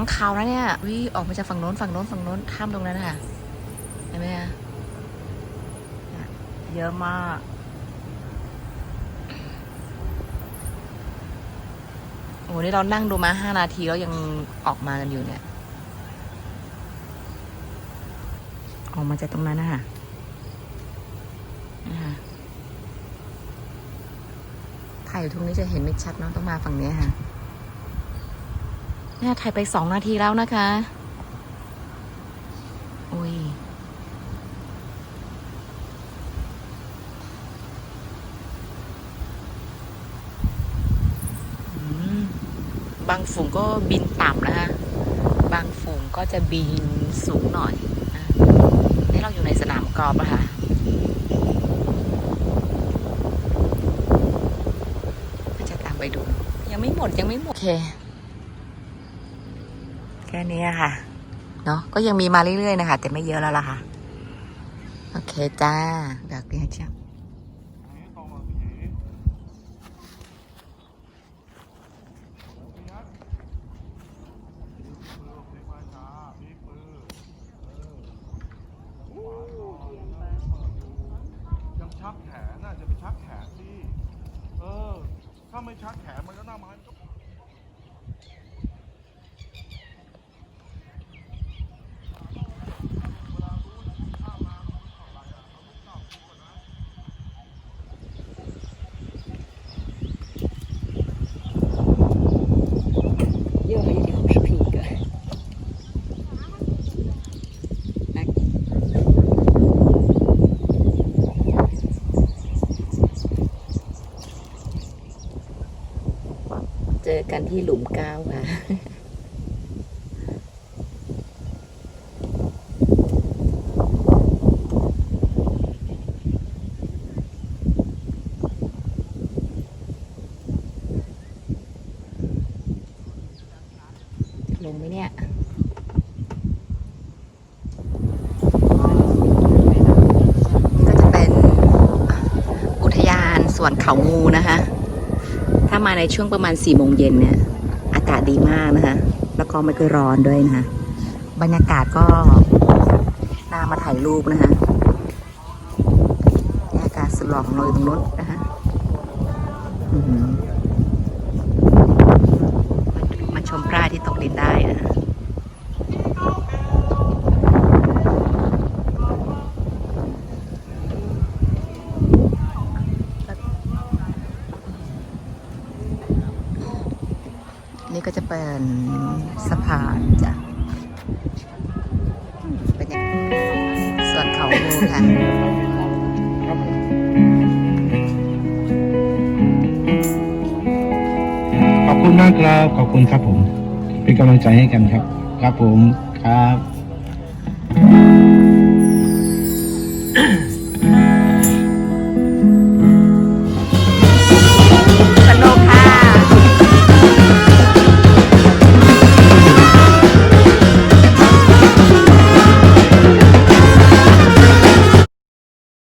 างคาวนะเนี่ยวิออกมาจากฝั่งโน้นฝั่งโน้นฝั่งโน้นข้ามตรงนั้นค่ะเห็นไหมคะเยอะมาก โอ้โหนี่เรานั่งดูมาห้านาทีแล้วยังออกมากันอยู่เนี่ย ออกมาจากตรงนั้นนะคะนะคะถ่ายอยู่ตรงนี้จะเห็นไม่ชัดเนาะต้องมาฝั่งนี้ค่ะ เนี่ยถ่ายไปสองนาทีแล้วนะคะโอ้ยบางฝูงก็บินต่ำนะคะ บางฝูงก็จะบินสูงหน่อยนี่เราอยู่ในสนามกอล์ฟอะค่ะจะตามไปดู ยังไม่หมดยังไม่หมด โอเค แค่นี้อะค่ะ เนาะก็ยังมีมาเรื่อยๆนะคะ แต่ไม่เยอะแล้วล่ะค่ะ โอเคจ้าแบบนี้จ้ายังชักแขนน่ะจะไปชักแขนสิเออ ถ้าไม่ชักแขนมันก็หน้าไม้มันก็ จอกันที่หลุมก้าวค่ะ ลงไหมเนี่ยก็จะเป็นอุทยานสวนเขางูนะคะ ถ้ามาในช่วงประมาณ4ี่โมงเย็นเนี่ย อากาศดีมากนะคะ แล้วก็ไม่ค่อยร้อนด้วยนะคะ บรรยากาศก็น่ามาถ่ายรูปนะคะบรรยากาศสุดหล่อของเราอยู่ตรงนู้นนะคะอื้อหือมามาชมปลาที่ตกดินได้นะคะ นี่ก็จะเป็นสะพานจ้ะเป็นอย่างส่วนเขางูค่ะขอบคุณมากครับ ขอบคุณครับผม เป็นกำลังใจให้กันครับ ครับผมครับ